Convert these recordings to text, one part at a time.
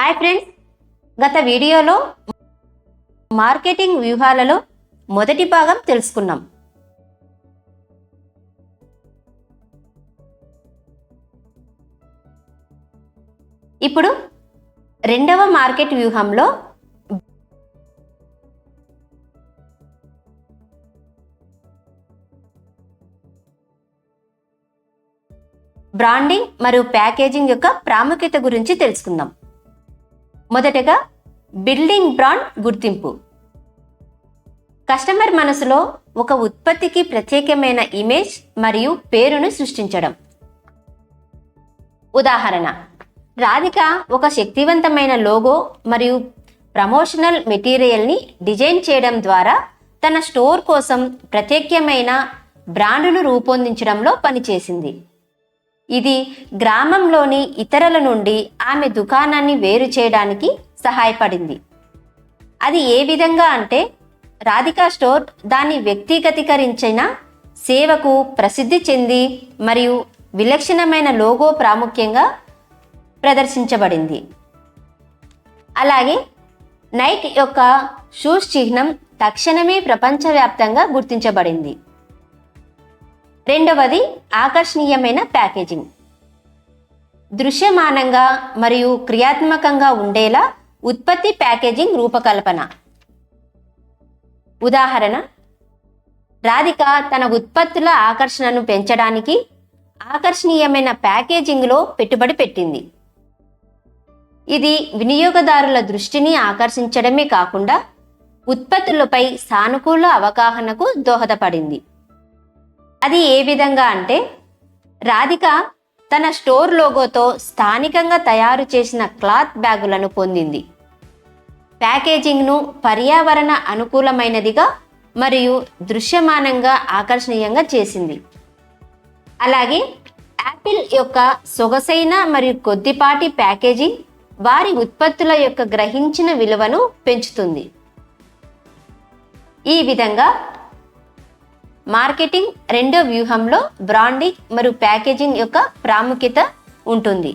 Hi friends. గత వీడియోలో marketing వ్యూహాలలో మొదటి భాగం తెలుసుకున్నాం. ఇప్పుడు రెండవ మార్కెట్ వ్యూహంలో బ్రాండింగ్ మరియు ప్యాకేజింగ్ యొక్క ప్రాముఖ్యత గురించి తెలుసుకుందాం. మొదటగా బిల్డింగ్ బ్రాండ్ గుర్తింపు. కస్టమర్ మనసులో ఒక ఉత్పత్తికి ప్రత్యేకమైన ఇమేజ్ మరియు పేరును సృష్టించడం. ఉదాహరణ రాధిక ఒక శక్తివంతమైన లోగో మరియు ప్రమోషనల్ మెటీరియల్ని డిజైన్ చేయడం ద్వారా తన స్టోర్ కోసం ప్రత్యేకమైన బ్రాండును రూపొందించడంలో పనిచేసింది. ఇది గ్రామంలోని ఇతరుల నుండి ఆమె దుకాణాన్ని వేరు చేయడానికి సహాయపడింది. అది ఏ విధంగా అంటే రాధికా స్టోర్ దాన్ని వ్యక్తిగతీకరించిన సేవకు ప్రసిద్ధి చెంది మరియు విలక్షణమైన లోగో ప్రాముఖ్యంగా ప్రదర్శించబడింది. అలాగే నైట్ యొక్క షూస్ చిహ్నం తక్షణమే ప్రపంచవ్యాప్తంగా గుర్తించబడింది. రెండవది ఆకర్షణీయమైన ప్యాకేజింగ్. దృశ్యమానంగా మరియు క్రియాత్మకంగా ఉండేలా ఉత్పత్తి ప్యాకేజింగ్ రూపకల్పన. ఉదాహరణ రాధిక తన ఉత్పత్తుల ఆకర్షణను పెంచడానికి ఆకర్షణీయమైన ప్యాకేజింగ్లో పెట్టుబడి పెట్టింది. ఇది వినియోగదారుల దృష్టిని ఆకర్షించడమే కాకుండా ఉత్పత్తులపై సానుకూల అవగాహనకు దోహదపడింది. అది ఏ విధంగా అంటే రాధిక తన స్టోర్ లోగోతో స్థానికంగా తయారు చేసిన క్లాత్ బ్యాగులను పొందింది. ప్యాకేజింగ్ను పర్యావరణ అనుకూలమైనదిగా మరియు దృశ్యమానంగా ఆకర్షణీయంగా చేసింది. అలాగే యాపిల్ యొక్క సొగసైన మరియు కొద్దిపాటి ప్యాకేజింగ్ వారి ఉత్పత్తుల యొక్క గ్రహించిన విలువను పెంచుతుంది. ఈ విధంగా మార్కెటింగ్ రెండో వ్యూహంలో బ్రాండింగ్ మరియు ప్యాకేజింగ్ యొక్క ప్రాముఖ్యత ఉంటుంది.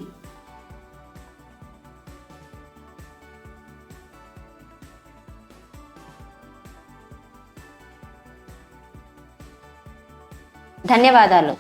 ధన్యవాదాలు.